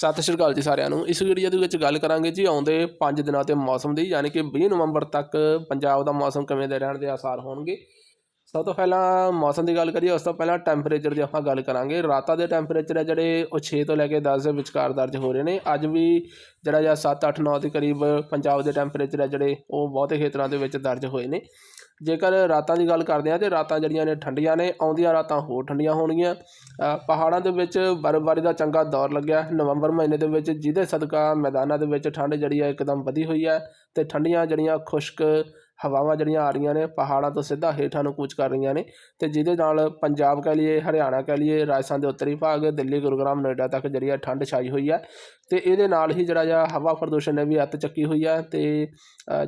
ਸਤਿ ਸ਼੍ਰੀ ਅਕਾਲ ਜੀ ਸਾਰਿਆਂ ਨੂੰ। ਇਸ ਵੀਡੀਓ ਦੇ ਵਿੱਚ ਗੱਲ ਕਰਾਂਗੇ ਜੀ ਆਉਂਦੇ 5 ਦਿਨਾਂ ਤੇ ਮੌਸਮ ਦੀ, ਯਾਨੀ ਕਿ 20 ਨਵੰਬਰ ਤੱਕ ਪੰਜਾਬ ਦਾ ਮੌਸਮ ਕਿਵੇਂ ਦੇ ਰਹਿਣ ਦੇ ਆਸਾਰ ਹੋਣਗੇ। ਸਭ ਤੋਂ ਪਹਿਲਾਂ ਮੌਸਮ ਦੀ ਗੱਲ ਕਰੀਏ, ਉਸ ਤੋਂ ਪਹਿਲਾਂ ਟੈਂਪਰੇਚਰ ਦੀ ਆਪਾਂ ਗੱਲ ਕਰਾਂਗੇ। ਰਾਤਾਂ ਦੇ ਟੈਂਪਰੇਚਰ ਹੈ ਜਿਹੜੇ, ਉਹ 6 ਤੋਂ ਲੈ ਕੇ 10 ਦੇ ਵਿਚਕਾਰ ਦਰਜ ਹੋ ਰਹੇ ਨੇ। ਅੱਜ ਵੀ ਜਿਹੜਾ ਜਾਂ 7 8 9 ਦੇ ਕਰੀਬ ਪੰਜਾਬ ਦੇ ਟੈਂਪਰੇਚਰ ਹੈ ਜਿਹੜੇ, ਉਹ ਬਹੁਤੇ ਖੇਤਰਾਂ ਦੇ ਵਿੱਚ ਦਰਜ ਹੋਏ ਨੇ। ਜੇਕਰ ਰਾਤਾਂ ਦੀ ਗੱਲ ਕਰਦੇ ਹਾਂ, ਤੇ ਰਾਤਾਂ ਜਿਹੜੀਆਂ ਨੇ ਠੰਡੀਆਂ ਨੇ, ਆਉਂਦੀਆਂ ਰਾਤਾਂ ਹੋਰ ਠੰਡੀਆਂ ਹੋਣਗੀਆਂ। ਪਹਾੜਾਂ ਦੇ ਵਿੱਚ ਬਰਫ਼ਬਾਰੀ ਦਾ ਚੰਗਾ ਦੌਰ ਲੱਗਿਆ। ਨਵੰਬਰ ਮਹੀਨੇ ਦੇ ਵਿੱਚ ਜਿਹਦੇ ਸਦਕਾ ਮੈਦਾਨਾਂ ਦੇ ਵਿੱਚ ਠੰਡ ਜਿਹੜੀ ਹੈ ਇੱਕਦਮ ਵਧੀ ਹੋਈ ਹੈ ਤੇ ਠੰਡੀਆਂ ਜਿਹੜੀਆਂ ਖੁਸ਼ਕ ਹਵਾਵਾਂ ਜਿਹੜੀਆਂ ਆ ਰਹੀਆਂ ਨੇ, ਪਹਾੜਾਂ ਤੋਂ ਸਿੱਧਾ ਹੇਠਾਂ ਨੂੰ ਕੂਚ ਕਰ ਰਹੀਆਂ ਨੇ ਤੇ ਜਿਹਦੇ ਨਾਲ ਪੰਜਾਬ ਕਹਿ ਲਈਏ, ਹਰਿਆਣਾ ਕਹਿ ਲਈਏ, ਰਾਜਸਥਾਨ ਦੇ ਉੱਤਰੀ ਭਾਗ, ਦਿੱਲੀ, ਗੁਰੂਗ੍ਰਾਮ, ਨੋਇਡਾ ਤੱਕ ਜਿਹੜੀ ਆ ਠੰਡ ਛਾਈ ਹੋਈ ਹੈ ਤੇ ਇਹਦੇ ਨਾਲ ਹੀ ਜਿਹੜਾ ਜਿਹਾ ਹਵਾ ਪ੍ਰਦੂਸ਼ਣ ਨੇ ਵੀ ਅੱਤ ਚੱਕੀ ਹੋਈ ਹੈ ਤੇ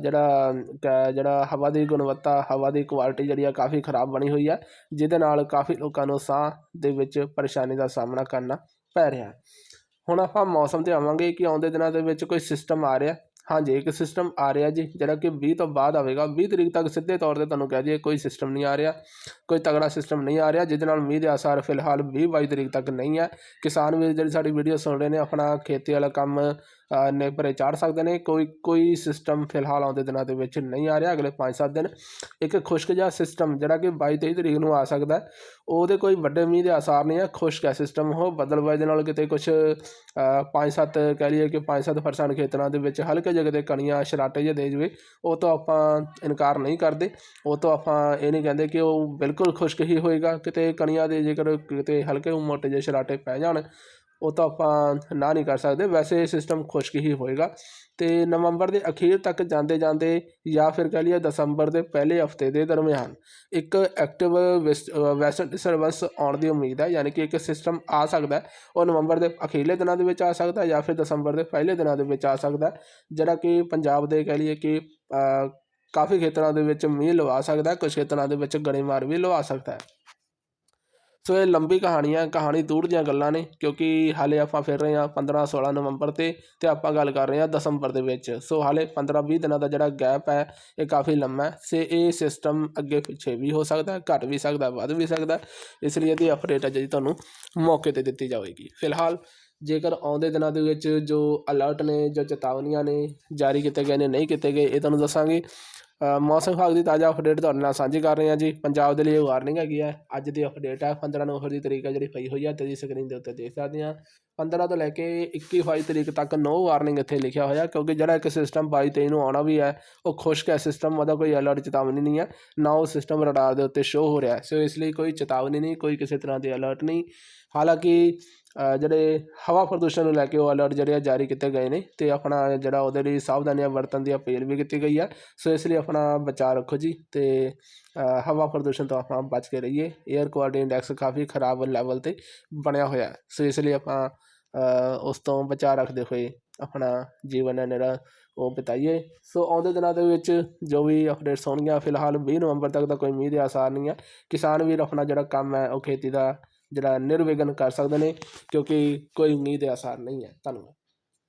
ਜਿਹੜਾ, ਕ- ਜਿਹੜਾ ਹਵਾ ਦੀ ਗੁਣਵੱਤਾ, ਹਵਾ ਦੀ ਕੁਆਲਿਟੀ ਜਿਹੜੀ ਆ ਕਾਫੀ ਖਰਾਬ ਬਣੀ ਹੋਈ ਹੈ ਜਿਹਦੇ ਨਾਲ ਕਾਫੀ ਲੋਕਾਂ ਨੂੰ ਸਾਹ ਦੇ ਵਿੱਚ ਪਰੇਸ਼ਾਨੀ ਦਾ ਸਾਹਮਣਾ ਕਰਨਾ ਪੈ ਰਿਹਾ। ਹੁਣ ਆਪਾਂ ਮੌਸਮ ਤੇ ਆਵਾਂਗੇ ਕਿ ਆਉਂਦੇ ਦਿਨਾਂ ਦੇ ਵਿੱਚ ਕੋਈ ਸਿਸਟਮ ਆ ਰਿਹਾ ਹਾਂਜੀ ਇੱਕ ਸਿਸਟਮ ਆ ਰਿਹਾ ਜੀ ਜਿਹੜਾ ਕਿ 20 ਤੋਂ ਬਾਅਦ ਆਵੇਗਾ। 20 ਤਰੀਕ ਤੱਕ ਸਿੱਧੇ ਤੌਰ ਤੇ ਤੁਹਾਨੂੰ ਕਹਿ ਦਈਏ ਕੋਈ ਸਿਸਟਮ ਨਹੀਂ ਆ ਰਿਹਾ ਕੋਈ ਤਗੜਾ ਸਿਸਟਮ ਨਹੀਂ ਆ ਰਿਹਾ ਜਿਹਦੇ ਨਾਲ ਮੀਂਹ ਦੇ ਆਸਾਰ ਫਿਲਹਾਲ 20 22 ਤਰੀਕ ਤੱਕ ਨਹੀਂ ਹੈ। ਕਿਸਾਨ ਵੀਰ ਜਿਹੜੀ ਸਾਡੀ ਵੀਡੀਓ ਸੁਣ ਰਹੇ ਨੇ ਆਪਣਾ ਖੇਤੀ ਵਾਲਾ ਕੰਮ ਅ, ਨੇਪਰੇ ਚਾੜ ਸਕਦੇ ਨੇ। ਕੋਈ ਕੋਈ ਸਿਸਟਮ ਫਿਲਹਾਲ ਆਉਂਦੇ ਦਿਨਾਂ ਦੇ ਵਿੱਚ ਨਹੀਂ ਆ ਰਿਹਾ ਅਗਲੇ 5-7 ਦਿਨ। ਇੱਕ ਖੁਸ਼ਕ ਜਿਹਾ ਸਿਸਟਮ ਜਿਹੜਾ ਕਿ 22-23 ਤਰੀਕ ਨੂੰ ਆ ਸਕਦਾ ਉਹਦੇ ਕੋਈ ਵੱਡੇ ਮੀਂਹ ਦੇ ਆਸਾਰ ਨਹੀਂ ਹੈ ਖੁਸ਼ਕ ਹੈ ਸਿਸਟਮ ਉਹ। ਬਦਲਵਾਈ ਦੇ ਨਾਲ ਕਿਤੇ ਕੁਝ 5-7 ਕਹਿ ਲਈਏ ਕਿ 5-7% ਖੇਤਰਾਂ ਦੇ ਵਿੱਚ ਹਲਕੇ ਜੇ ਕਿਤੇ ਕਣੀਆਂ, ਸ਼ਰਾਟੇ ਜੇ ਦੇ ਜਵੇ ਉਹ ਤੋਂ ਆਪਾਂ ਇਨਕਾਰ ਨਹੀਂ ਕਰਦੇ। ਉਹ ਤੋਂ ਆਪਾਂ ਇਹ ਨਹੀਂ ਕਹਿੰਦੇ ਕਿ ਉਹ ਬਿਲਕੁਲ ਖੁਸ਼ਕ ਹੀ ਹੋਏਗਾ, ਕਿਤੇ ਕਣੀਆਂ ਦੇ ਜੇਕਰ ਕਿਤੇ ਹਲਕੇ ਮੋਟੇ ਜੇ ਸ਼ਰਾਟੇ ਪੈ ਜਾਣ ਉਹ ਤਾਂ ਆਪਾਂ ਨਾ ਨਹੀਂ ਕਰ ਸਕਦੇ, ਵੈਸੇ ਇਹ ਸਿਸਟਮ ਖੁਸ਼ਕ ਹੀ ਹੋਏਗਾ। ਤੇ ਨਵੰਬਰ ਦੇ ਅਖੀਰ ਤੱਕ ਜਾਂਦੇ ਜਾਂਦੇ ਜਾਂ ਫਿਰ ਕਹ ਲਈਏ ਦਸੰਬਰ ਦੇ ਪਹਿਲੇ ਹਫ਼ਤੇ ਦੇ ਦਰਮਿਆਨ ਇੱਕ ਐਕਟਿਵ ਵੈਸਟਰਨ ਡਿਸਟਰਬੈਂਸ ਆਉਣ ਦੀ ਉਮੀਦ ਹੈ, ਯਾਨੀ ਕਿ ਇੱਕ ਸਿਸਟਮ ਆ ਸਕਦਾ ਹੈ। ਉਹ ਨਵੰਬਰ ਦੇ ਅਖੀਰਲੇ ਦਿਨਾਂ ਦੇ ਵਿੱਚ ਆ ਸਕਦਾ ਜਾਂ ਫਿਰ ਦਸੰਬਰ ਦੇ ਪਹਿਲੇ ਦਿਨਾਂ ਦੇ ਵਿੱਚ ਆ ਸਕਦਾ ਜਿਹੜਾ ਕਿ ਪੰਜਾਬ ਦੇ ਕਹ ਲਈਏ ਕਿ ਕਾਫੀ ਖੇਤਰਾਂ ਦੇ ਵਿੱਚ ਮੀਂਹ ਲਵਾ ਸਕਦਾ ਹੈ ਕੁਝ ਖੇਤਰਾਂ ਦੇ ਵਿੱਚ ਗੜੇਮਾਰ ਵੀ ਲਵਾ ਸਕਦਾ ਹੈ। ਸੋ ਇਹ ਲੰਬੀ ਕਹਾਣੀ ਹੈ ਕਹਾਣੀ ਦੂਰ ਦੀਆਂ ਗੱਲਾਂ ਨੇ, ਕਿਉਂਕਿ ਹਾਲੇ ਆਪਾਂ ਫਿਰ ਰਹੇ ਹਾਂ 15 16 ਨਵੰਬਰ ਤੇ ਤੇ ਆਪਾਂ ਗੱਲ ਕਰ ਰਹੇ ਹਾਂ ਦਸੰਬਰ ਦੇ ਵਿੱਚ। ਸੋ ਹਾਲੇ 15 20 ਦਿਨਾਂ ਦਾ ਜਿਹੜਾ ਗੈਪ ਹੈ, ਇਹ ਕਾਫੀ ਲੰਮਾ ਹੈ। ਸੇ ਇਹ ਸਿਸਟਮ ਅੱਗੇ ਪਿੱਛੇ ਵੀ ਹੋ ਸਕਦਾ ਹੈ ਘਟ ਵੀ ਸਕਦਾ, ਵੱਧ ਵੀ ਸਕਦਾ, ਇਸ ਲਈ ਇਹਦੀ ਅਪਡੇਟ ਹੈ ਜਿਹੜੀ ਤੁਹਾਨੂੰ ਮੌਕੇ ਤੇ ਦਿੱਤੀ ਜਾਵੇਗੀ। ਫਿਲਹਾਲ ਜੇਕਰ ਆਉਂਦੇ ਦਿਨਾਂ ਦੇ ਵਿੱਚ ਜੋ ਅਲਰਟ ਨੇ, ਜੋ ਚੇਤਾਵਨੀਆਂ ਨੇ ਜਾਰੀ ਕੀਤੇ ਗਏ ਨੇ, ਨਹੀਂ ਕੀਤੇ ਗਏ, ਇਹ ਤੁਹਾਨੂੰ ਦੱਸਾਂਗੇ। ਮੌਸਮ ਵਿਭਾਗ ਦੀ ਤਾਜ਼ਾ ਅਪਡੇਟ ਤੁਹਾਡੇ ਨਾਲ ਸਾਂਝੀ ਕਰ ਰਹੇ ਹਾਂ ਜੀ। ਪੰਜਾਬ ਦੇ ਲਈ ਵਾਰਨਿੰਗ ਹੈਗੀ ਹੈ ਅੱਜ ਦੀ ਅਪਡੇਟ ਹੈ 15 ਨਵੰਬਰ ਦੀ ਤਰੀਕ ਹੈ ਜਿਹੜੀ ਪਈ ਹੋਈ ਹੈ ਤੇਰੀ ਸਕਰੀਨ ਦੇ ਉੱਤੇ ਦੇਖ ਸਕਦੇ ਹਾਂ 15 ਤੋਂ ਲੈ ਕੇ 21 22 ਤਰੀਕ ਤੱਕ ਨੋ ਵਾਰਨਿੰਗ ਇੱਥੇ ਲਿਖਿਆ ਹੋਇਆ, ਕਿਉਂਕਿ ਜਿਹੜਾ ਇੱਕ ਸਿਸਟਮ 22 23 ਨੂੰ ਆਉਣਾ ਵੀ ਹੈ, ਉਹ ਖੁਸ਼ਕ ਹੈ। ਸਿਸਟਮ ਉਹਦਾ ਕੋਈ ਅਲਰਟ ਚੇਤਾਵਨੀ ਨਹੀਂ ਹੈ। ਨਾ ਉਹ ਸਿਸਟਮ ਰਡਾਰ ਦੇ ਉੱਤੇ ਸ਼ੋ ਹੋ ਰਿਹਾ ਸੋ ਇਸ ਲਈ ਕੋਈ ਚੇਤਾਵਨੀ ਨਹੀਂ, ਕੋਈ ਕਿਸੇ ਤਰ੍ਹਾਂ ਦੇ ਅਲਰਟ ਨਹੀਂ। ਹਾਲਾਂਕਿ ਜਿਹੜੇ ਹਵਾ ਪ੍ਰਦੂਸ਼ਣ ਨੂੰ ਲੈ ਕੇ ਉਹ ਅਲਰਟ ਜਿਹੜੇ ਆ ਜਾਰੀ ਕੀਤੇ ਗਏ ਨੇ ਤੇ ਆਪਣਾ ਜਿਹੜਾ ਉਹਦੇ ਲਈ ਸਾਵਧਾਨੀਆਂ ਵਰਤਣ ਦੀ ਅਪੀਲ ਵੀ ਕੀਤੀ ਗਈ ਆ। ਸੋ ਇਸ ਲਈ ਆਪਣਾ ਬਚਾਅ ਰੱਖੋ ਜੀ ਤੇ ਹਵਾ ਪ੍ਰਦੂਸ਼ਣ ਤੋਂ ਆਪਾਂ ਬਚ ਕੇ ਰਹੀਏ। 에ਅਰ ਕੁਆਲਿਟੀ ਇੰਡੈਕਸ ਕਾਫੀ ਖਰਾਬ ਲੈਵਲ ਤੇ ਬਣਿਆ ਹੋਇਆ ਸੋ ਇਸ ਲਈ ਆਪਾਂ ਉਸ ਤੋਂ ਬਚਾਅ ਰੱਖਦੇ ਹੋਏ ਆਪਣਾ ਜੀਵਨ ਹੈ ਜਿਹੜਾ ਉਹ ਬਿਤਾਈਏ। ਸੋ ਆਉਂਦੇ ਦਿਨਾਂ ਦੇ ਵਿੱਚ ਜੋ ਵੀ ਅਪਡੇਟਸ ਹੋਣਗੀਆਂ, ਫਿਲਹਾਲ 20 ਨਵੰਬਰ ਤੱਕ ਦਾ ਕੋਈ ਮੀਂਹ ਦੇ ਆਸਾਰ ਨਹੀਂ ਹੈ ਕਿਸਾਨ ਵੀਰ ਆਪਣਾ ਜਿਹੜਾ ਕੰਮ ਹੈ ਉਹ ਖੇਤੀ ਦਾ ਜਿਹੜਾ ਨਿਰਵਿਘਨ ਕਰ ਸਕਦੇ ਨੇ ਕਿਉਂਕਿ ਕੋਈ ਉਮੀਦ ਦੇ ਆਸਾਰ ਨਹੀਂ ਹੈ। ਧੰਨਵਾਦ।